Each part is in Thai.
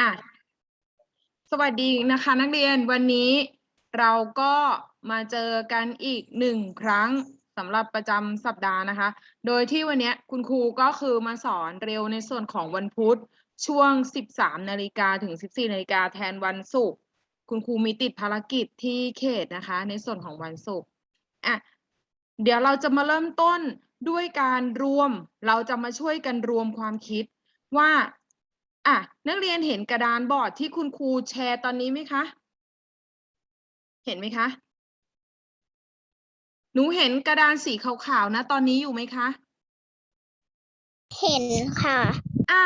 อะสวัสดีนะคะนักเรียนวันนี้เราก็มาเจอกันอีกหนึ่งครั้งสำหรับประจำสัปดาห์นะคะ โดยที่วันเนี้ยคุณครูก็คือมาสอนเร็วในส่วนของวันพุธช่วง 13นาฬิกาถึง 14นาฬิกาแทนวันศุกร์คุณครูมีติดภารกิจที่เขตนะคะ ในส่วนของวันศุกร์อะเดี๋ยวเราจะมาเริ่มต้นด้วยการรวม เราจะมาช่วยกันรวมความคิดว่า อะนักเรียนเห็นกระดานบอร์ดที่คุณครูแชร์ตอนนี้ไหมคะ เห็นไหมคะ หนูเห็นกระดานสีขาวๆนะ ตอนนี้อยู่ไหมคะ เห็นค่ะ อ่า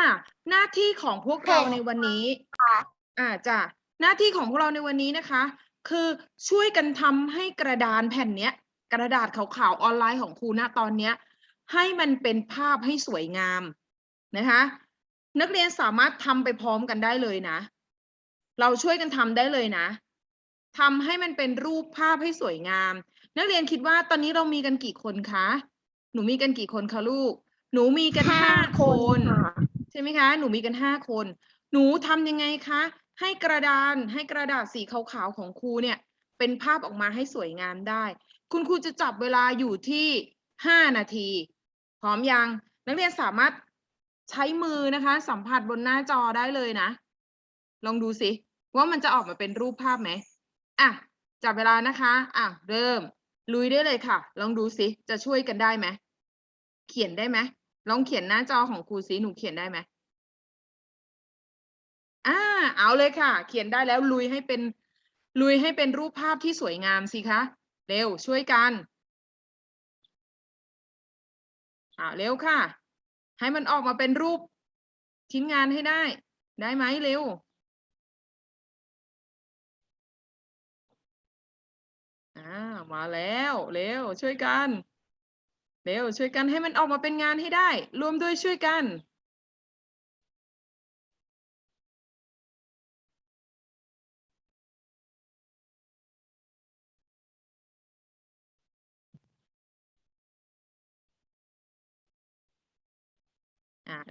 หน้าที่ของพวกเราในวันนี้ค่ะอ่าจ้ะหน้าที่ของพวกเราในวันนี้นะคะ คือช่วยกันทำให้กระดานแผ่นเนี้ย กระดาษขาวๆออนไลน์ของครูณตอนเนี้ย ให้มันเป็นภาพให้สวยงามนะคะ นักเรียนสามารถทำไปพร้อมกันได้เลยนะ เราช่วยกันทำได้เลยนะทำให้มันเป็นรูปภาพให้สวยงาม นักเรียนคิดว่าตอนนี้เรามีกันกี่คนคะ หนูมีกันกี่คนคะลูก หนูมีกันห้าคน ใช่ไหมคะ หนูมีกันห้าคน หนูทำยังไงคะ ให้กระดานให้กระดาษสีขาวๆของครูเนี่ย เป็นภาพออกมาให้สวยงามได้ คุณครูจะจับเวลาอยู่ที่ห้านาที พร้อมยัง นักเรียนสามารถ ใช้มือนะคะ สัมผัสบนหน้าจอได้เลยนะ ลองดูสิ ว่ามันจะออกมาเป็นรูปภาพไหมอะจับเวลานะคะ อะ เริ่ม ลุยได้เลยค่ะ ลองดูสิจะช่วยกันได้ไหมเขียนได้ไหมลองเขียนหน้าจอของครูสิหนูเขียนได้ไหมอ่าเอาเลยค่ะ เขียนได้แล้วลุยให้เป็นลุยให้เป็นรูปภาพที่สวยงามสิคะเร็วช่วยกันอ่าเร็วค่ะ ให้มันออกมาเป็นรูปชิ้นงานให้ได้ ได้ไหมเร็ว อ่า มาแล้วเร็วช่วยกัน เร็วช่วยกันให้มันออกมาเป็นงานให้ได้ รวมด้วยช่วยกัน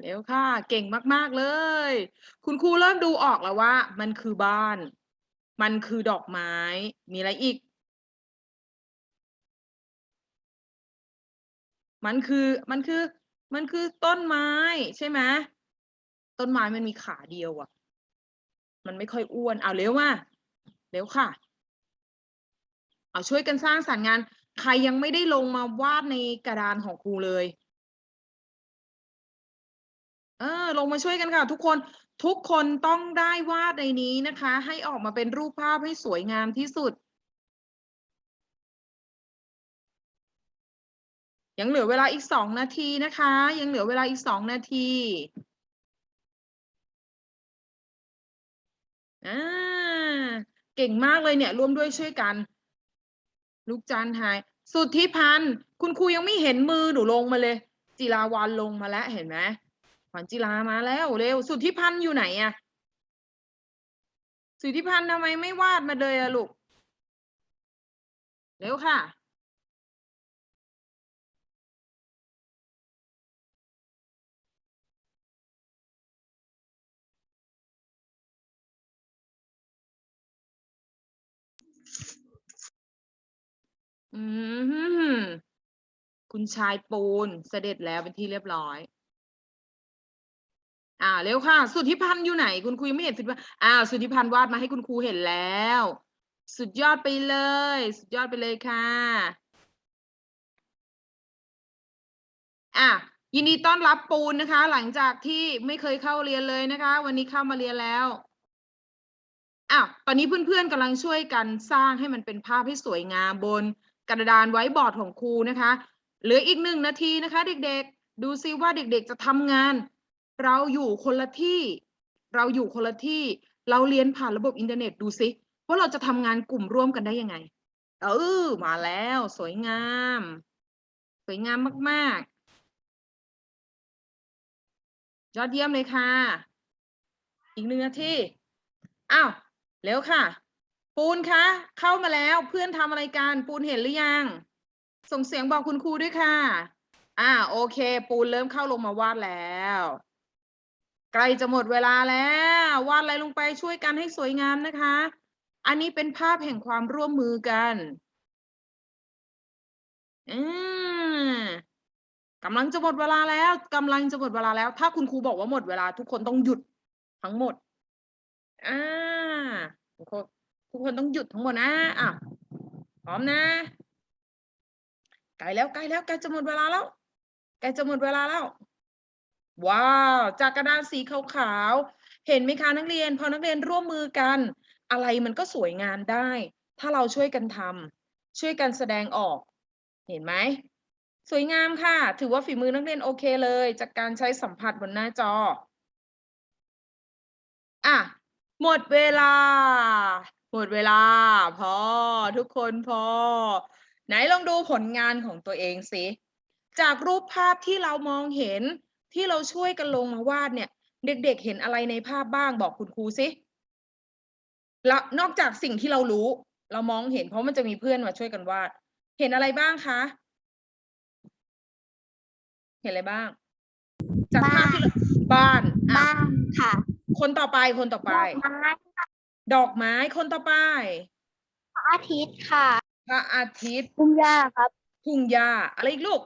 เร็วค่ะ เก่งมาก ๆ เลย คุณครูเริ่มดูออกแล้วว่า มันคือบ้าน มันคือดอกไม้ มีอะไรอีก มันคือ มันคือ มันคือต้นไม้ ใช่ไหมต้นไม้มันมีขาเดียวอะมันไม่ค่อยอ้วน เอาเร็วมาเร็วค่ะ เอาช่วยกันสร้างสรรค์งาน ใครยังไม่ได้ลงมาวาดในกระดานของครูเลย ออลงมาช่วยกันค่ะ ทุกคนทุกคนต้องได้วาดในนี้นะคะ ให้ออกมาเป็นรูปภาพให้สวยงามที่สุด ยังเหลือเวลาอีกสองนาทีนะคะ ยังเหลือเวลาอีกสองนาทีอ่าเก่งมากเลยเนี่ย ร่วมด้วยช่วยกัน ลูกจันทร์หาย สุทธิพันธ์คุณครูยังไม่เห็นมือหนูลงมาเลย จิราวันลงมาแล้วเห็นไหม ขวัญจิรามาแล้วเร็ว สุทธิพันธ์อยู่ไหนอะสุทธิพันธ์ทำไมไม่วาดมาเลยอะลูก เร็วค่ะ อืมคุณชายปูนเสด็จแล้วเป็นที่เรียบร้อย อ่าเร็วค่ะ สุทธิพันธ์อยู่ไหน คุณครูยังไม่เห็นสุทธิพันธ์อ้าสุทธิพันธ์วาดมาให้คุณครูเห็นแล้ว สุดยอดไปเลย สุดยอดไปเลยค่ะ อะยินดีต้อนรับปูนนะคะ หลังจากที่ไม่เคยเข้าเรียนเลยนะคะ วันนี้เข้ามาเรียนแล้วอ้าวตอนนี้เพื่อนๆกำลังช่วยกันสร้างให้มันเป็นภาพให้สวยงามบนกระดานไว้บอร์ดของครูนะคะ เหลืออีกหนึ่งนาทีนะคะ เด็กๆ ดูซิว่าเด็กๆจะทำงาน เราอยู่คนละที่ เราอยู่คนละที่ เราเรียนผ่านระบบอินเทอร์เน็ตดูซิว่าเราจะทำงานกลุ่มร่วมกันได้ยังไง เออ มาแล้ว สวยงาม สวยงามมากๆ ยอดเยี่ยมเลยค่ะ อีกหนึ่งนาทีอ้าวเร็วค่ะ ปูนคะเข้ามาแล้วเพื่อนทำอะไรกันปูนเห็นหรือยัง ส่งเสียงบอกคุณครูด้วยค่ะ อ่าโอเค ปูนเริ่มเข้าลงมาวาดแล้ว ใกล้จะหมดเวลาแล้ววาดอะไรลงไปช่วยกันให้สวยงามนะคะ อันนี้เป็นภาพแห่งความร่วมมือกันอืมกำลังจะหมดเวลาแล้วกำลังจะหมดเวลาแล้ว ถ้าคุณครูบอกว่าหมดเวลา ทุกคนต้องหยุดทั้งหมดอ่าทุกคนทุกคนต้องหยุดทั้งหมดนะอะพร้อมนะใกล้แล้วใกล้แล้วใกล้จะหมดเวลาแล้วใกล้จะหมดเวลาแล้ว ว้าว จากกระดานสีขาวๆ เห็นไหมคะนักเรียน พอนักเรียนร่วมมือกัน อะไรมันก็สวยงามได้ ถ้าเราช่วยกันทำช่วยกันแสดงออก เห็นไหม สวยงามค่ะ ถือว่าฝีมือนักเรียนโอเคเลย จากการใช้สัมผัสบนหน้าจอ อะ หมดเวลา หมดเวลา พอ ทุกคนพอ ไหนลองดูผลงานของตัวเองสิ จากรูปภาพที่เรามองเห็น ที่เราช่วยกันลงมาวาดเนี่ย เด็กๆเห็นอะไรในภาพบ้างบอกคุณครูสิแล้วนอกจากสิ่งที่เรารู้ เรามองเห็นเพราะมันจะมีเพื่อนมาช่วยกันวาด เห็นอะไรบ้างคะ เห็นอะไรบ้าง จากภาพที่เราบ้านอะบ้านค่ะ คนต่อไปคนต่อไป ดอกไม้ดอกไม้คนต่อไป พระอาทิตย์ค่ะพระอาทิตย์พุ่มหญ้าครับทุ่งหญ้าอะไรอีกลูก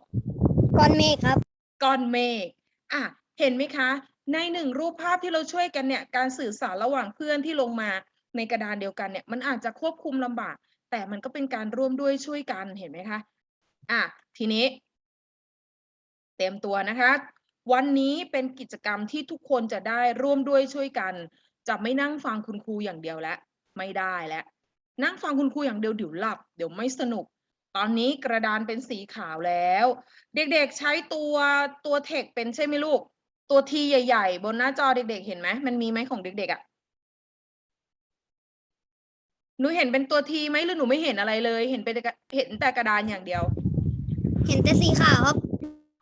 ก้อนเมฆครับ ก้อนเมฆ อะเห็นไหมคะ ในหนึ่งรูปภาพที่เราช่วยกันเนี่ยการสื่อสารระหว่างเพื่อนที่ลงมาในกระดานเดียวกันเนี่ยมันอาจจะควบคุมลำบาก แต่มันก็เป็นการร่วมด้วยช่วยกันเห็นไหมคะอะทีนี้ เตรียมตัวนะคะ วันนี้เป็นกิจกรรมที่ทุกคนจะได้ร่วมด้วยช่วยกัน จะไม่นั่งฟังคุณครูอย่างเดียวแล้วไม่ได้แล้วนั่งฟังคุณครูอย่างเดียวเดี๋ยวหลับ เดี๋ยวไม่สนุก ตอนนี้กระดานเป็นสีขาวแล้ว เด็กๆใช้ตัวตัวเทคเป็นใช่ไหมลูก ตัวทีใหญ่ ๆ บนหน้าจอเด็ก ๆ เห็นไหมมันมีไหมของเด็กๆอะ่ะหนูเห็นเป็นตัวทีไหมหรือหนูไม่เห็นอะไรเลย เห็นเป็นแต่กระเห็นแต่กระดานอย่างเดียว เห็นแต่สีขาวครับ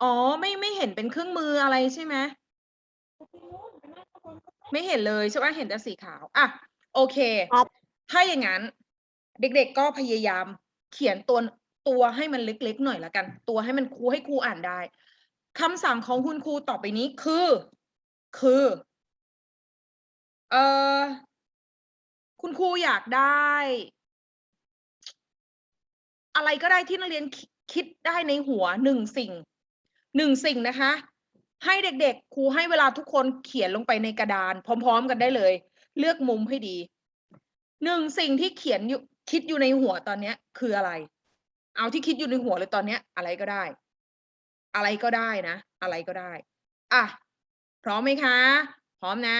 อ๋อไม่ไม่เห็นเป็นเครื่องมืออะไรใช่ไหมไม่เห็นเลยใช่ไหมเห็นแต่สีขาวอะโอเคครับถ้าอย่างนั้น เด็กๆก็พยายามเขียนตัว ตัวให้มันเล็กๆหน่อยละกัน ตัวให้มันครูให้ครูอ่านได้คำสั่งของคุณครูต่อไปนี้คือ คือเอ่อคุณครูอยากได้ อะไรก็ได้ที่นักเรียนคิดได้ในหัวหนึ่งสิ่งหนึ่งสิ่งนะคะ ให้เด็กๆครูให้เวลาทุกคนเขียนลงไปในกระดาน พร้อม ๆ กันได้เลย เลือกมุมให้ดีหนึ่งสิ่งที่เขียนอยู่คิดอยู่ในหัวตอนนี้คืออะไร เอาที่คิดอยู่ในหัวเลยตอนเนี้ย อะไรก็ได้ อะไรก็ได้นะ อะไรก็ได้ อะ พร้อมไหมคะ พร้อมนะ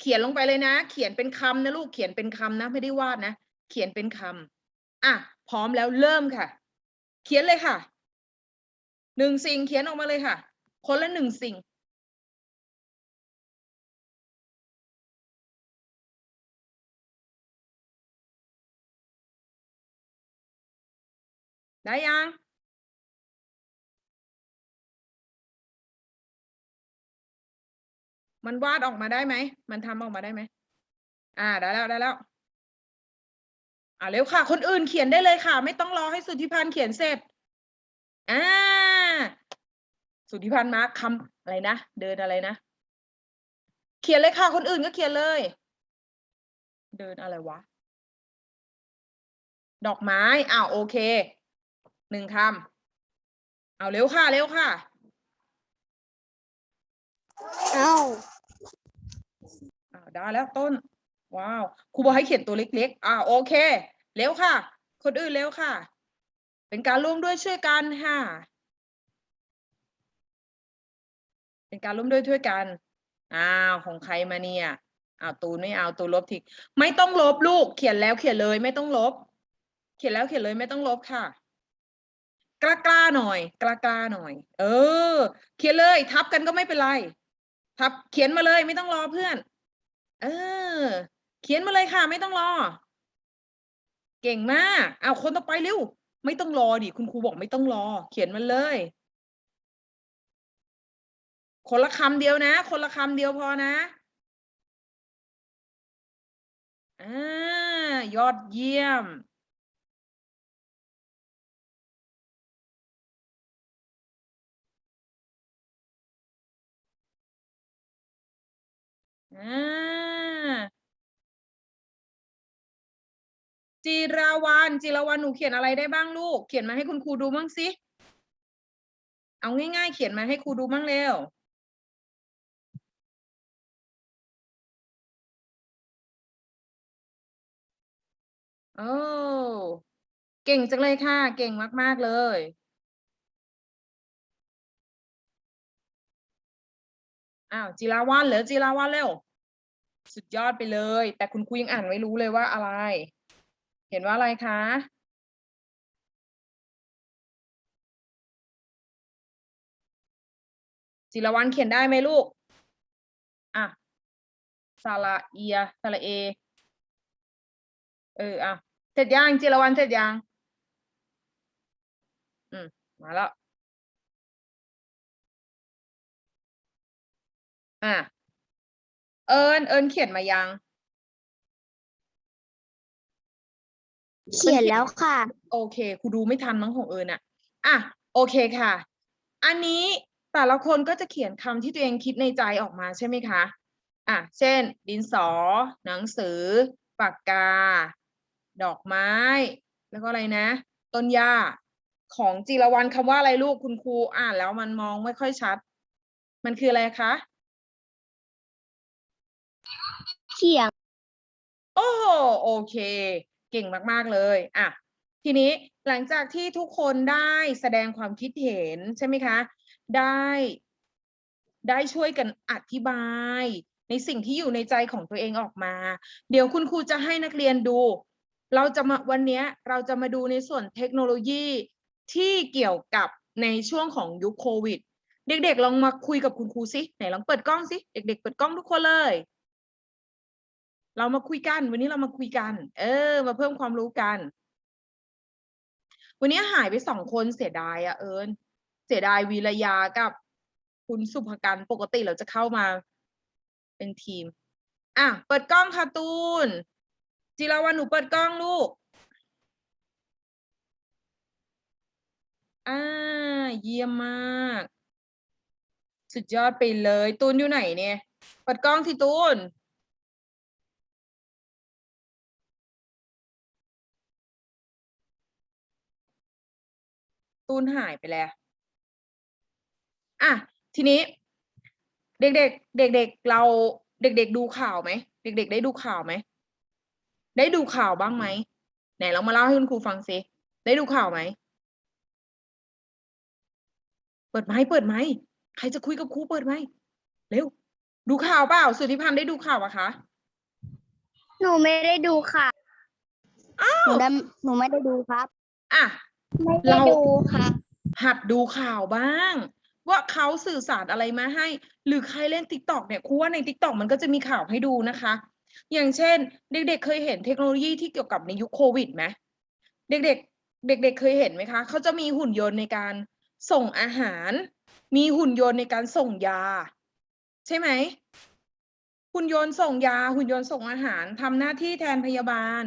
เขียนลงไปเลยนะ เขียนเป็นคำนะลูก เขียนเป็นคำนะ ไม่ได้วาดนะ เขียนเป็นคำอะ พร้อมแล้วเริ่มค่ะ เขียนเลยค่ะ หนึ่งสิ่งเขียนออกมาเลยค่ะ คนละหนึ่งสิ่ง ได้ยัง มันวาดออกมาได้ไหม มันทำออกมาได้ไหม อ่าได้แล้วได้แล้ว อ่าเร็วค่ะ คนอื่นเขียนได้เลยค่ะ ไม่ต้องรอให้สุทธิพันธ์เขียนเสร็จ อ่า สุทธิพันธ์มาคคำอะไรนะ เดินอะไรนะ เขียนเลยค่ะ คนอื่นก็เขียนเลย เดินอะไรวะ ดอกไม้ อ้าวโอเค หนึ่งคำเอาเร็วค่ะ เร็วค่ะ เอ้าอ้าวได้แล้วต้น ว้าวครูบอกให้เขียนตัวเล็ก ๆ อ่าโอเค เร็วค่ะ คนอื่นเร็วค่ะ เป็นการร่วมด้วยช่วยกันค่ะ เป็นการร่วมด้วยช่วยกันอ้าวของใครมาเนี่ยอ้าวตูนไม่เอาตูนลบทิ้งไม่ต้องลบลูก เขียนแล้วเขียนเลยไม่ต้องลบ เขียนแล้วเขียนเลยไม่ต้องลบค่ะ กล้าๆหน่อยกล้ากล้าๆหน่อย เออ เขียนเลย ทับกันก็ไม่เป็นไร ทับ เขียนมาเลยไม่ต้องรอเพื่อน เออ เขียนมาเลยค่ะ ไม่ต้องรอ เก่งมากเอาคนต่อไปเร็วไม่ต้องรอดิคุณครูบอกไม่ต้องรอ เขียนมันเลย คนละคำเดียวนะ คนละคำเดียวพอนะอ่ายอดเยี่ยม อ่าจิราวันจิราวันหนูเขียนอะไรได้บ้างลูก เขียนมาให้คุณครูดูบ้างสิ เอาง่ายๆ เขียนมาให้ครูดูบ้างเร็วโอ้เก่งจังเลยค่ะ เก่งมาก ๆ เลย อ้าวจิราวันเหรอจิราวันเร็ว สุดยอดไปเลย แต่คุณครูยังอ่านไม่รู้เลยว่าอะไร เห็นว่าอะไรคะจิรวันเขียนได้ไหมลูก อะสระเอียสระเอ เออ อะ เสร็จยังจิรวันเสร็จยัง อืม มาแล้ว อะ เอิญเอิญเขียนมายัง เขียนแล้วค่ะ โอเคครูดูไม่ทันมั้งของเอิญอะอะ โอเคค่ะ อันนี้แต่ละคนก็จะเขียนคำที่ตัวเองคิดในใจออกมาใช่ไหมคะ อะ เช่น ดินสอ หนังสือ ปากกา ดอกไม้ แล้วก็อะไรนะ ต้นหญ้า ของจิรวรรณคำว่าอะไรลูกคุณครูอ่านแล้วมันมองไม่ค่อยชัด มันคืออะไรคะ เขียง โอ้โหโอเค เก่งมาก ๆ เลยอะทีนี้หลังจากที่ทุกคนได้แสดงความคิดเห็นใช่ไหมคะ ได้ ได้ช่วยกันอธิบาย ในสิ่งที่อยู่ในใจของตัวเองออกมา เดี๋ยวคุณครูจะให้นักเรียนดู เราจะมาวันนี้เราจะมาดูในส่วนเทคโนโลยีที่เกี่ยวกับในช่วงของยุคโควิด เด็กๆ ลองมาคุยกับคุณครูสิไหนลองเปิดกล้องสิเด็ก ๆ เปิดกล้องทุกคนเลย เรามาคุยกัน วันนี้เรามาคุยกัน เออ มาเพิ่มความรู้กัน วันนี้หายไปสองคนเสียดายอะเอิญเสียดายวีรยากับคุณสุภกันปกติเราจะเข้ามา เป็นทีม อะ เปิดกล้องค่ะตูน จิราวันหนูเปิดกล้องลูก อ่า เยี่ยมมาก สุดยอดไปเลย ตูนอยู่ไหนเนี่ย เปิดกล้องที่ตูน ตูนหายไปแล้ว อะ ทีนี้ เด็กๆ เด็กๆ เราเด็ก ๆ ดูข่าวไหม เด็ก ๆ ได้ดูข่าวไหม ได้ดูข่าวบ้างไหมไหนเรามาเล่าให้คุณครูฟังสิ ได้ดูข่าวไหม เปิดไมค์เปิดไมค์ใครจะคุยกับครูเปิดไมค์เร็ว ดูข่าวเปล่า สุทธิพันธ์ได้ดูข่าวอะคะ หนูไม่ได้ดูค่ะ อ้าหนูวได้หนูไม่ได้ดูครับ อะ ไม่เราได้ดูค่ะ หัดดูข่าวบ้าง ว่าเขาสื่อสารอะไรมาให้ หรือใครเล่นติ๊กตอกเนี่ยครูว่าในติ๊กตอกมันก็จะมีข่าวให้ดูนะคะ อย่างเช่น เด็ก ๆ เคยเห็นเทคโนโลยีที่เกี่ยวกับในยุคโควิดไหมเด็ก ๆ เด็ก ๆ เคยเห็นไหมคะเขาจะมีหุ่นยนต์ในการส่งอาหาร มีหุ่นยนต์ในการส่งยา ใช่ไหมหุ่นยนต์ส่งยา หุ่นยนต์ส่งอาหารทำหน้าที่แทนพยาบาล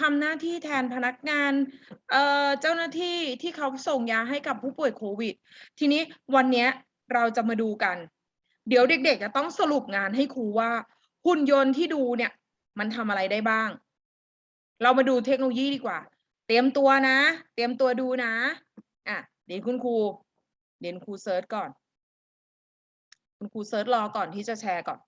ทำหน้าที่แทนพนักงานเอ่อเจ้าหน้าที่ที่เขาส่งยาให้กับผู้ป่วยโควิด ทีนี้วันเนี้ยเราจะมาดูกัน เดี๋ยวเด็กๆจะต้องสรุปงานให้ครูว่า หุ่นยนต์ที่ดูเนี่ย มันทำอะไรได้บ้าง เรามาดูเทคโนโลยีดีกว่า เตรียมตัวนะ เตรียมตัวดูนะอะเดี๋ยวคุณครูเดี๋ยวครูเซิร์ชก่อน คุณครูเซิร์ชรอก่อนที่จะแชร์ก่อน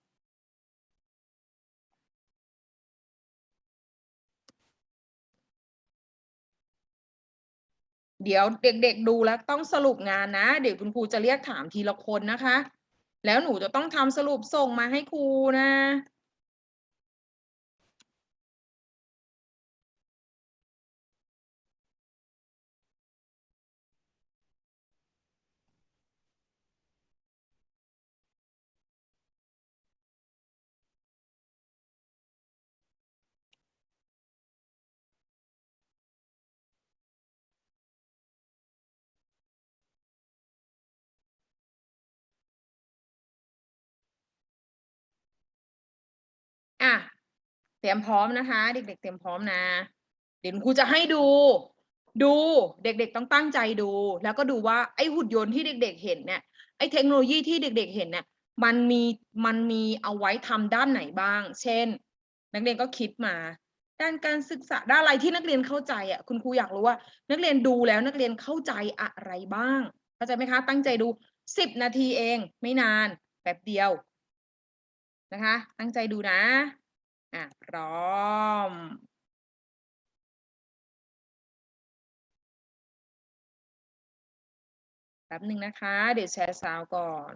เดี๋ยวเด็กๆดูแล้วต้องสรุปงานนะ เดี๋ยวคุณครูจะเรียกถามทีละคนนะคะ แล้วหนูจะต้องทำสรุปส่งมาให้ครูนะอะ รียมพร้อมนะคะ เด็ก ๆ เตรียมพร้อมนะเดี๋ยวครูจะให้ดู ดูเด็ก ๆ ต้องตั้งใจดู แล้วก็ดูว่าไอ้หุ่นยนต์ที่เด็ก ๆ เห็นเนี่ยไอ้เทคโนโลยีที่เด็ก ๆ เห็นเนี่ยมันมีมันมีเอาไว้ทำด้านไหนบ้าง เช่น นักเรียนก็คิดมา ด้านการศึกษาด้านอะไรที่นักเรียนเข้าใจอะคุณครูอยากรู้ว่า นักเรียนดูแล้วนักเรียนเข้าใจอะไรบ้างเข้าใจไหมคะ ตั้งใจดูสิบนาทีเอง ไม่นานแป๊บเดียวนะคะ ตั้งใจดูนะ อะพร้อม แป๊บหนึ่งนะคะ เดี๋ยวแชร์ซาวด์ก่อน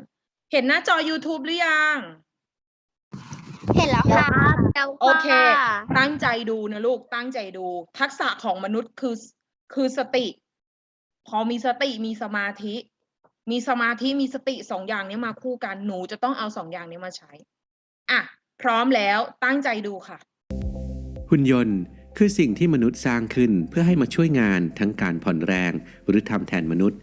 เห็นหน้าจอ YouTube หรือยัง เห็นแล้วค่ะโอเค ตั้งใจดูนะลูก ตั้งใจดู ทักษะของมนุษย์คือ คือสติ พอมีสติมีสมาธิ มีสมาธิมีสติสองอย่างนี้มาคู่กัน หนูจะต้องเอาสองอย่างนี้มาใช้ อะ พร้อมแล้วตั้งใจดูค่ะ หุ่นยนต์คือสิ่งที่มนุษย์สร้างขึ้นเพื่อให้มาช่วยงานทั้งการผ่อนแรง หรือทำแทนมนุษย์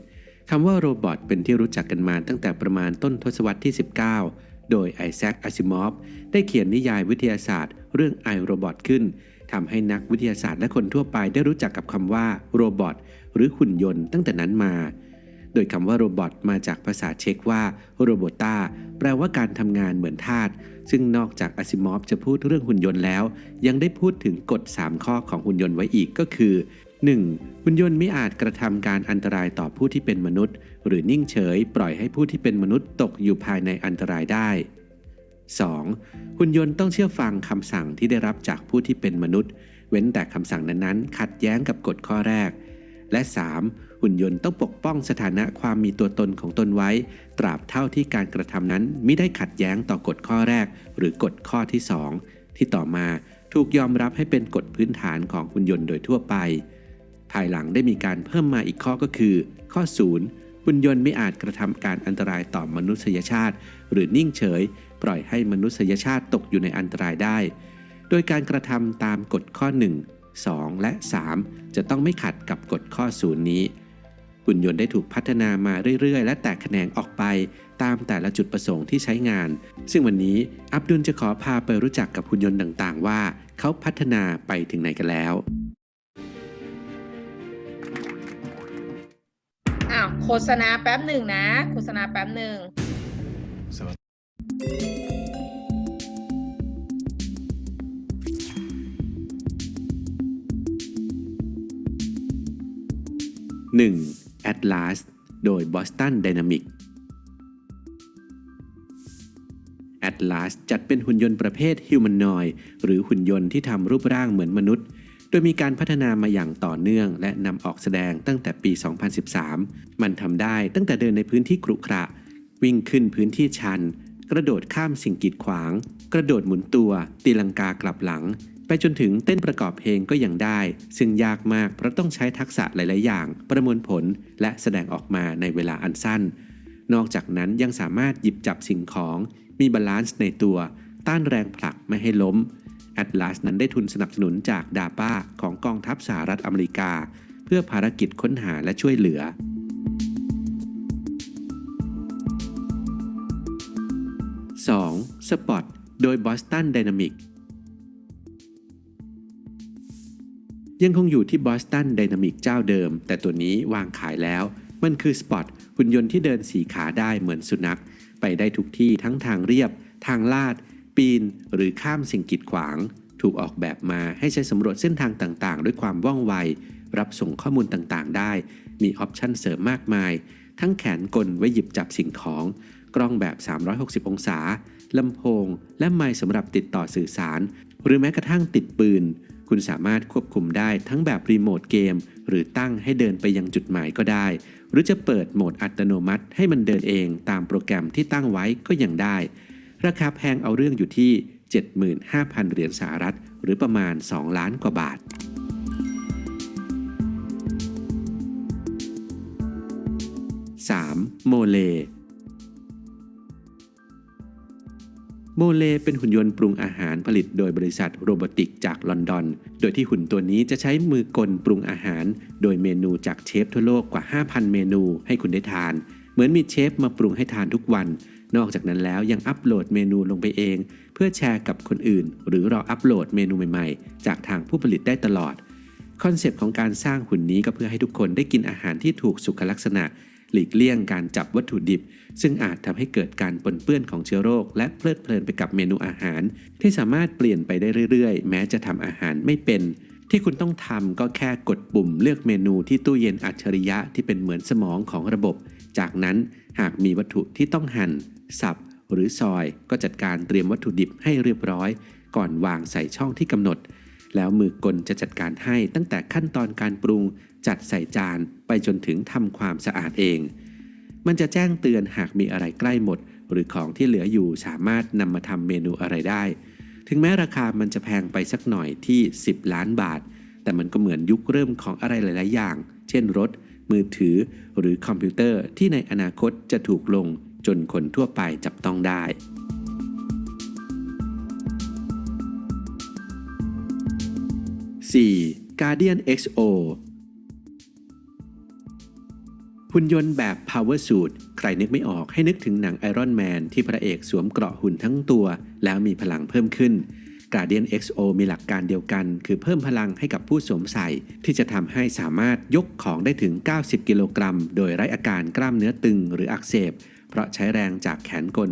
คำว่าโรบอทเป็นที่รู้จักกันมาตั้งแต่ประมาณต้นทศวรรษที่ 19 โดยไอแซคอาซิมอฟได้เขียนนิยายวิทยาศาสตร์ เรื่องไอโรบอทขึ้นทำให้นักวิทยาศาสตร์และคนทั่วไปได้รู้จักกับคำว่าโรบอทหรือหุ่นยนต์ตั้งแต่นั้นมา โดยคำว่าโรบอทมาจากภาษาเช็กว่าโรโบตาแปลว่าการทำงานเหมือนทาส ซึ่งนอกจากอาซิมอฟจะพูดเรื่องหุ่นยนต์แล้ว ยังได้พูดถึงกฎ 3 ข้อของหุ่นยนต์ไว้อีกก็คือ 1. หุ่นยนต์ไม่อาจกระทำการอันตรายต่อผู้ที่เป็นมนุษย์ หรือนิ่งเฉย ปล่อยให้ผู้ที่เป็นมนุษย์ตกอยู่ภายในอันตรายได้ 2. หุ่นยนต์ต้องเชื่อฟังคำสั่งที่ได้รับจากผู้ที่เป็นมนุษย์ เว้นแต่คำสั่งนั้นๆ ขัดแย้งกับกฎข้อแรก และ 3. หุ่นยนต์ต้องปกป้องสถานะความมีตัวตนของตนไว้ ตราบเท่าที่การกระทำนั้นไม่ได้ขัดแย้งต่อกฎข้อแรก หรือกฎข้อที่ 2 ที่ต่อมาถูกยอมรับให้เป็นกฎพื้นฐานของหุ่นยนต์โดยทั่วไป ภายหลังได้มีการเพิ่มมาอีกข้อก็คือ ข้อ 0 หุ่นยนต์ไม่อาจกระทำการอันตรายต่อมนุษยชาติ หรือนิ่งเฉย ปล่อยให้มนุษยชาติตกอยู่ในอันตรายได้ โดยการกระทำตามกฎข้อ 1 2 และ 3 จะต้องไม่ขัดกับกฎข้อ 0 นี้ หุ่นยนต์ได้ถูกพัฒนามาเรื่อย ๆ และแตกแขนงออกไป ตามแต่ละจุดประสงค์ที่ใช้งาน ซึ่งวันนี้อับดุลจะขอพาไปรู้จักกับหุ่นยนต์ต่างๆ ว่าเขาพัฒนาไปถึงไหนกันแล้วอ้าวโฆษณาแป๊บหนึ่งนะ โฆษณาแป๊บหนึ่ง 1. Atlas โดย Boston Dynamic Atlas จัดเป็นหุ่นยนต์ประเภท Humanoid หรือหุ่นยนต์ที่ทำรูปร่างเหมือนมนุษย์ โดยมีการพัฒนามาอย่างต่อเนื่อง และนำออกแสดงตั้งแต่ปี 2013 มันทำได้ตั้งแต่เดินในพื้นที่กรุขระ วิ่งขึ้นพื้นที่ชัน กระโดดข้ามสิ่งกีดขวาง กระโดดหมุนตัว ตีลังกากลับหลัง ไปจนถึงเต้นประกอบเพลงก็ยังได้ ซึ่งยากมากเพราะต้องใช้ทักษะหลาย ๆ อย่าง ประมวลผลและแสดงออกมาในเวลาอันสั้น นอกจากนั้นยังสามารถหยิบจับสิ่งของ มีบาลานซ์ในตัว ต้านแรงผลักไม่ให้ล้ม Atlas นั้นได้ทุนสนับสนุนจากดาป้าของกองทัพสหรัฐอเมริกา เพื่อภารกิจค้นหาและช่วยเหลือ 2. Spot โดย Boston Dynamic ยังคงอยู่ที่ Boston Dynamic เจ้าเดิม แต่ตัวนี้วางขายแล้ว มันคือ Spot หุ่นยนต์ที่เดินสีขาได้เหมือนสุนัข ไปได้ทุกที่ทั้งทางเรียบ ทางลาด ปีน หรือข้ามสิ่งกีดขวาง ถูกออกแบบมาให้ใช้สำรวจเส้นทางต่างๆ ด้วยความว่องไว รับส่งข้อมูลต่างๆ ได้ มีออปชันเสริมมากมาย ทั้งแขนกลไว้หยิบจับสิ่งของ กล้องแบบ 360 องศาลำโพง และไมค์สำหรับติดต่อสื่อสาร หรือแม้กระทั่งติดปืน คุณสามารถควบคุมได้ทั้งแบบรีโมทเกมหรือตั้งให้เดินไปยังจุดหมายก็ได้ หรือจะเปิดโหมดอัตโนมัติให้มันเดินเองตามโปรแกรมที่ตั้งไว้ก็ยังได้ ราคาแพงเอาเรื่องอยู่ที่ 75,000 เหรียญสหรัฐ หรือประมาณ 2 ล้านกว่าบาท 3. โมเล โมเลเป็นหุ่นยนต์ปรุงอาหารผลิตโดยบริษัทโรบอติกจากลอนดอน โดยที่หุ่นตัวนี้จะใช้มือกลปรุงอาหาร โดยเมนูจากเชฟทั่วโลกกว่า 5,000 เมนูให้คุณได้ทาน เหมือนมีเชฟมาปรุงให้ทานทุกวัน นอกจากนั้นแล้วยังอัปโหลดเมนูลงไปเอง เพื่อแชร์กับคนอื่น หรือรออัปโหลดเมนูใหม่ๆ จากทางผู้ผลิตได้ตลอด คอนเซปต์ของการสร้างหุ่นนี้ก็เพื่อให้ทุกคนได้กินอาหารที่ถูกสุขลักษณะ หลีกเลี่ยงการจับวัตถุดิบ ซึ่งอาจทำให้เกิดการปนเปื้อนของเชื้อโรค และเพลิดเพลินไปกับเมนูอาหาร ที่สามารถเปลี่ยนไปได้เรื่อยๆ แม้จะทำอาหารไม่เป็น ที่คุณต้องทำก็แค่กดปุ่มเลือกเมนูที่ตู้เย็นอัจฉริยะที่เป็นเหมือนสมองของระบบ จากนั้นหากมีวัตถุที่ต้องหั่น สับ หรือซอย ก็จัดการเตรียมวัตถุดิบให้เรียบร้อย ก่อนวางใส่ช่องที่กำหนด แล้วมือกลจะจัดการให้ตั้งแต่ขั้นตอนการปรุง จัดใส่จานไปจนถึงทำความสะอาดเอง มันจะแจ้งเตือนหากมีอะไรใกล้หมด หรือของที่เหลืออยู่สามารถนำมาทำเมนูอะไรได้ ถึงแม้ราคามันจะแพงไปสักหน่อยที่ 10 ล้านบาท แต่มันก็เหมือนยุคเริ่มของอะไรหลาย ๆ อย่าง เช่นรถ มือถือ หรือคอมพิวเตอร์ที่ในอนาคตจะถูกลงจนคนทั่วไปจับต้องได้ 4. Guardian XO หุ่นยนต์แบบ Power Suit ใครนึกไม่ออกให้นึกถึงหนัง Iron Man ที่พระเอกสวมเกราะหุ่นทั้งตัว แล้วมีพลังเพิ่มขึ้น Guardian XO มีหลักการเดียวกัน คือเพิ่มพลังให้กับผู้สวมใส่ ที่จะทำให้สามารถยกของได้ถึง 90 กิโลกรัม โดยไร้อาการกล้ามเนื้อตึงหรืออักเสบ เพราะใช้แรงจากแขนกล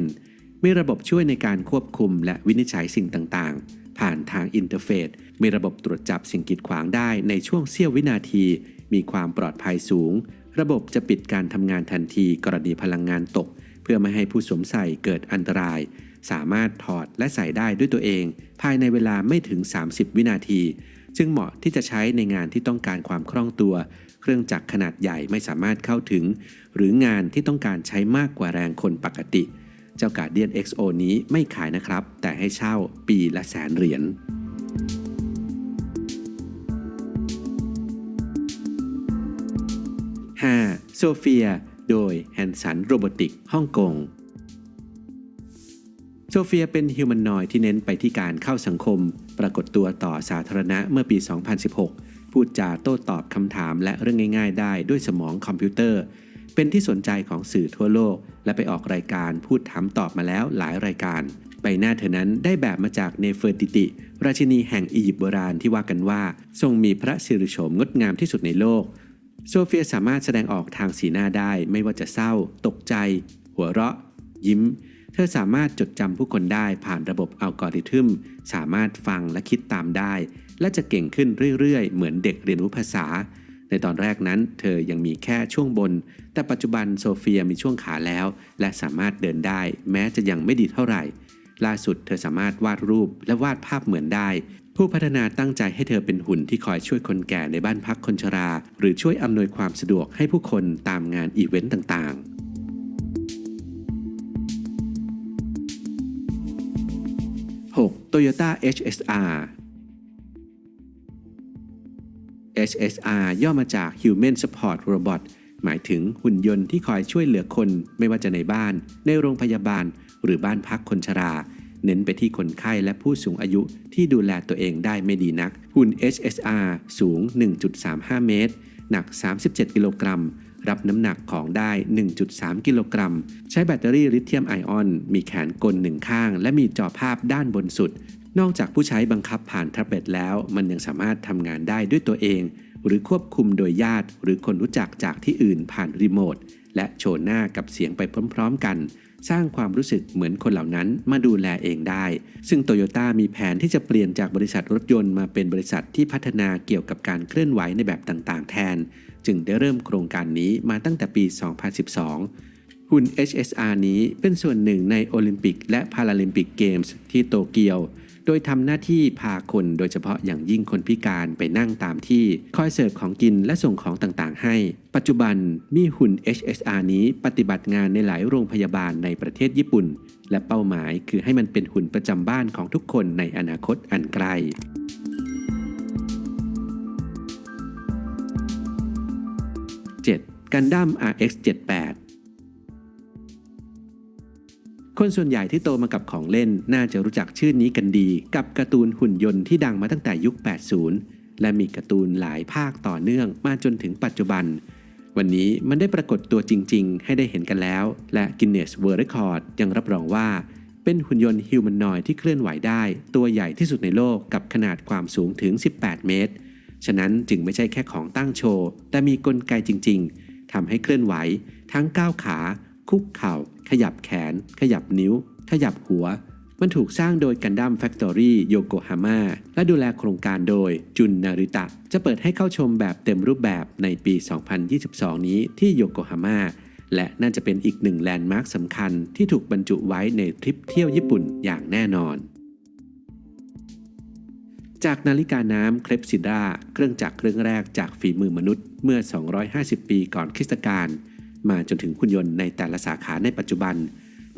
100%มีระบบช่วยในการควบคุมและวินิจฉัยสิ่งต่างๆ ผ่านทางอินเทอร์เฟซมีระบบตรวจจับสิ่งกีดขวางได้ในช่วงเสี้ยววินาที มีความปลอดภัยสูง ระบบจะปิดการทำงานทันทีกรณีพลังงานตก เพื่อไม่ให้ผู้สวมใส่เกิดอันตราย สามารถถอดและใส่ได้ด้วยตัวเอง ภายในเวลาไม่ถึง 30 วินาที จึงเหมาะที่จะใช้ในงานที่ต้องการความคล่องตัว เครื่องจักรขนาดใหญ่ไม่สามารถเข้าถึง หรืองานที่ต้องการใช้มากกว่าแรงคนปกติ เจ้า Guardian XO นี้ไม่ขายนะครับ แต่ให้เช่าปีละแสนเหรียญ 5. โซเฟีย โดยแฮนสันโรบอติกฮ่องกงโซเฟียเป็นฮิวแมนนอยที่เน้นไปที่การเข้าสังคม ปรากฏตัวต่อสาธารณะเมื่อปี 2016 พูดจาโต้ตอบคำถามและเรื่องง่าย ๆ ได้ด้วยสมองคอมพิวเตอร์ เป็นที่สนใจของสื่อทั่วโลก และไปออกรายการพูดถามตอบมาแล้วหลายรายการ ใบหน้าเธอนั้นได้แบบมาจากเนเฟอร์ติติ ราชินีแห่งอียิปต์โบราณที่ว่ากันว่า ทรงมีพระสิริโฉมงดงามที่สุดในโลก โซเฟียสามารถแสดงออกทางสีหน้าได้ไม่ว่าจะเศร้า ตกใจ หัวเราะ ยิ้ม เธอสามารถจดจำผู้คนได้ผ่านระบบอัลกอริทึม สามารถฟังและคิดตามได้ และจะเก่งขึ้นเรื่อยๆ เหมือนเด็กเรียนรู้ภาษา ในตอนแรกนั้น เธอยังมีแค่ช่วงบน แต่ปัจจุบันโซเฟียมีช่วงขาแล้ว และสามารถเดินได้ แม้จะยังไม่ดีเท่าไหร่ ล่าสุดเธอสามารถวาดรูปและวาดภาพเหมือนได้ ผู้พัฒนาตั้งใจให้เธอเป็นหุ่นที่คอยช่วยคนแก่ในบ้านพักคนชรา หรือช่วยอำนวยความสะดวกให้ผู้คนตามงานอีเวนต์ต่างๆ 6. Toyota HSR HSR ย่อมาจาก Human Support Robot หมายถึงหุ่นยนต์ที่คอยช่วยเหลือคนไม่ว่าจะในบ้าน ในโรงพยาบาล หรือบ้านพักคนชรา เน้นไปที่คนไข้และผู้สูงอายุที่ดูแลตัวเองได้ไม่ดีนัก หุ่น HSR สูง 1.35 เมตร หนัก 37 กิโลกรัม รับน้ำหนักของได้ 1.3 กิโลกรัม ใช้แบตเตอรี่ลิเธียมไอออน มีแขนกลหนึ่งข้าง และมีจอภาพด้านบนสุด นอกจากผู้ใช้บังคับผ่านแท็บเล็ตแล้ว มันยังสามารถทำงานได้ด้วยตัวเอง หรือควบคุมโดยญาติ หรือคนรู้จักจากที่อื่นผ่านรีโมทและโชว์หน้ากับเสียงไปพร้อม ๆ กัน สร้างความรู้สึกเหมือนคนเหล่านั้นมาดูแลเองได้ ซึ่งโตโยต้ามีแผนที่จะเปลี่ยนจากบริษัทรถยนต์มาเป็นบริษัทที่พัฒนาเกี่ยวกับการเคลื่อนไหวในแบบต่างๆ แทน จึงได้เริ่มโครงการนี้มาตั้งแต่ปี 2012 หุ่น HSR นี้เป็นส่วนหนึ่งในโอลิมปิกและพาราลิมปิกเกมส์ที่โตเกียว โดยทำหน้าที่พาคนโดยเฉพาะอย่างยิ่งคนพิการไปนั่งตามที่ คอยเสิร์ฟของกินและส่งของต่างๆ ให้ ปัจจุบันมีหุ่น HSR นี้ปฏิบัติงานในหลายโรงพยาบาลในประเทศญี่ปุ่น และเป้าหมายคือให้มันเป็นหุ่นประจำบ้านของทุกคนในอนาคตอันไกลกันดั้ม RX 78 คนส่วนใหญ่ที่โตมากับของเล่นน่าจะรู้จักชื่อนี้กันดี กับการ์ตูนหุ่นยนต์ที่ดังมาตั้งแต่ยุค 80 และมีการ์ตูนหลายภาคต่อเนื่องมาจนถึงปัจจุบัน วันนี้มันได้ปรากฏตัวจริง ๆ ให้ได้เห็นกันแล้ว และ Guinness World Record ยังรับรองว่า เป็นหุ่นยนต์ฮิวแมนนอยที่เคลื่อนไหวได้ ตัวใหญ่ที่สุดในโลกกับขนาดความสูงถึง 18 เมตร ฉะนั้นจึงไม่ใช่แค่ของตั้งโชว์แต่มีกลไกจริง ๆทำให้เคลื่อนไหว ทั้งก้าวขา คุกเข่า ขยับแขน ขยับนิ้ว ขยับหัว มันถูกสร้างโดยกันดั้มแฟคทอรี่โยโกฮาม่าและดูแลโครงการโดยจุนนาริตะ จะเปิดให้เข้าชมแบบเต็มรูปแบบในปี 2022 นี้ที่โยโกฮาม่าและน่าจะเป็นอีกหนึ่งแลนด์มาร์คสำคัญที่ถูกบรรจุไว้ในทริปเที่ยวญี่ปุ่นอย่างแน่นอน จากนาฬิกาน้ำเคลปซิดราเครื่องจักรเครื่องแรกจากฝีมือมนุษย์เมื่อ 250 ปีก่อนคริสตกาล มาจนถึงหุ่นยนต์ในแต่ละสาขาในปัจจุบัน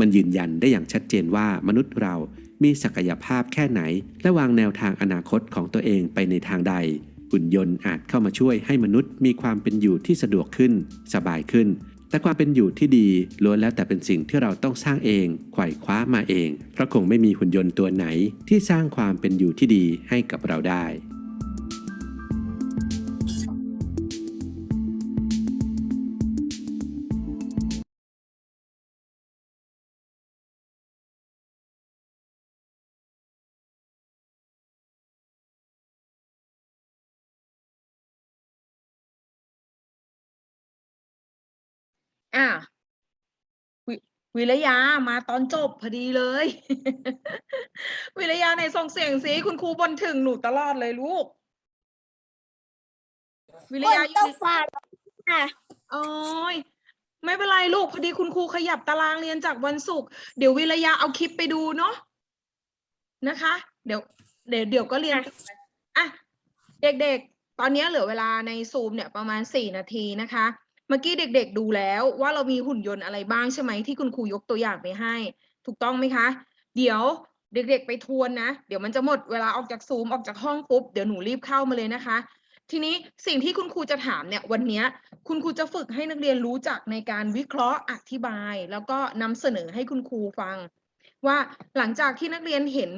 มันยืนยันได้อย่างชัดเจนว่ามนุษย์เรามีศักยภาพแค่ไหน และวางแนวทางอนาคตของตัวเองไปในทางใด หุ่นยนต์อาจเข้ามาช่วยให้มนุษย์มีความเป็นอยู่ที่สะดวกขึ้น สบายขึ้น แต่ความเป็นอยู่ที่ดีล้วนแล้วแต่เป็นสิ่งที่เราต้องสร้างเองไขว่คว้ามาเอง เพราะคงไม่มีหุ่นยนต์ตัวไหนที่สร้างความเป็นอยู่ที่ดีให้กับเราได้ วิวิรยามาตอนจบพอดีเลย วิรยาในส่งเสียงสิคุณครูบนถึงหนูตลอดเลยลูก วิรฝนยาอตยู่กในฟ้าค่ะโอ้ยไม่เป็นไรลูกพอดีคุณครูขยับตารางเรียนจากวันศุกร์เดี๋ยววิรยาเอาคลิปไปดูเนาะนะคะ เดี๋ยว เดี๋ยวเดี๋ยวก็เรียนอะเด็กๆ ตอนนี้เหลือเวลาในซูมเนี่ยประมาณสี่นาทีนะคะ เมื่อกี้เด็กๆดูแล้วว่าเรามีหุ่นยนต์อะไรบ้างใช่ไหมที่คุณครูยกตัวอย่างไปให้ ถูกต้องไหมคะ เดี๋ยวเด็กๆไปทวนนะ เดี๋ยวมันจะหมดเวลาออกจากซูมออกจากห้องปุ๊บเดี๋ยวหนูรีบเข้ามาเลยนะคะ ทีนี้สิ่งที่คุณครูจะถามเนี่ยวันนี้คุณครูจะฝึกให้นักเรียนรู้จักในการวิเคราะห์อธิบาย แล้วก็นำเสนอให้คุณครูฟัง ว่าหลังจากที่นักเรียนเห็น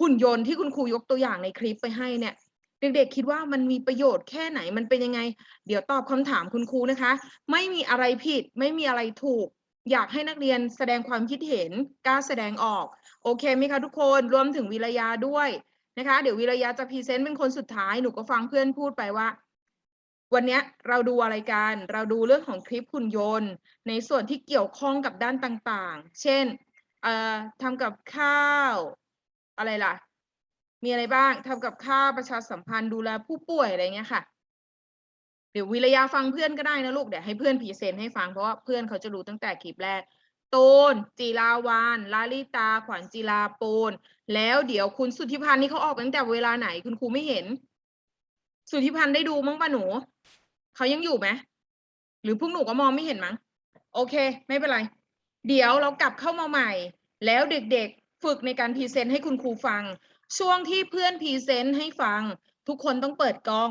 หุ่นยนต์ที่คุณครูยกตัวอย่างในคลิปไปให้เนี่ย เด็กๆคิดว่ามันมีประโยชน์แค่ไหนมันเป็นยังไง เดี๋ยวตอบคำถามคุณครูนะคะ ไม่มีอะไรผิดไม่มีอะไรถูก อยากให้นักเรียนแสดงความคิดเห็นกล้าแสดงออก โอเคไหมคะทุกคนรวมถึงวิรยาด้วยนะคะ เดี๋ยววิรยาจะพรีเซนต์เป็นคนสุดท้ายหนูก็ฟังเพื่อนพูดไปว่า วันนี้เราดูอะไรกันเราดูเรื่องของคลิปหุ่นยนต์ ในส่วนที่เกี่ยวข้องกับด้านต่างๆ เช่นเอ่อทำกับข้าว อะไรล่ะ มีอะไรบ้างทำกับข้าวประชาสัมพันธ์ดูแลผู้ป่วยอะไรเงี้ยค่ะ เดี๋ยววิรยาฟังเพื่อนก็ได้นะลูกเดี๋ยวให้เพื่อนพรีเซนต์ให้ฟังเพราะว่าเพื่อนเขาจะรู้ตั้งแต่คลิปแรกตูนจีราวาน ลาลิตา ขวัญจีราปูน แล้วเดี๋ยวคุณสุทธิพันธ์นี่เขาออกตั้งแต่เวลาไหนคุณครูไม่เห็น สุทธิพันธ์ได้ดูมั้งปะหนู เขายังอยู่ไหมหรือพวกหนูก็มองไม่เห็นมั้ง โอเค ไม่เป็นไร เดี๋ยวเรากลับเข้ามาใหม่ แล้วเด็กๆ ฝึกในการพรีเซนต์ให้คุณครูฟัง ช่วงที่เพื่อนพรีเซนต์ให้ฟัง ทุกคนต้องเปิดกล้อง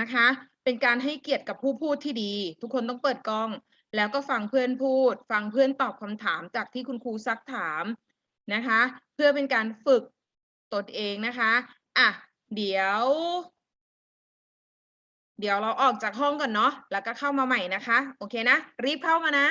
นะคะ เป็นการให้เกียรติกับผู้พูดที่ดี ทุกคนต้องเปิดกล้อง แล้วก็ฟังเพื่อนพูด ฟังเพื่อนตอบคำถามจากที่คุณครูซักถามนะคะ เพื่อเป็นการฝึกตนเองนะคะอะเดี๋ยว เดี๋ยวเราออกจากห้องก่อนเนาะแล้วก็เข้ามาใหม่นะคะ โอเคนะ รีบเข้ามานะ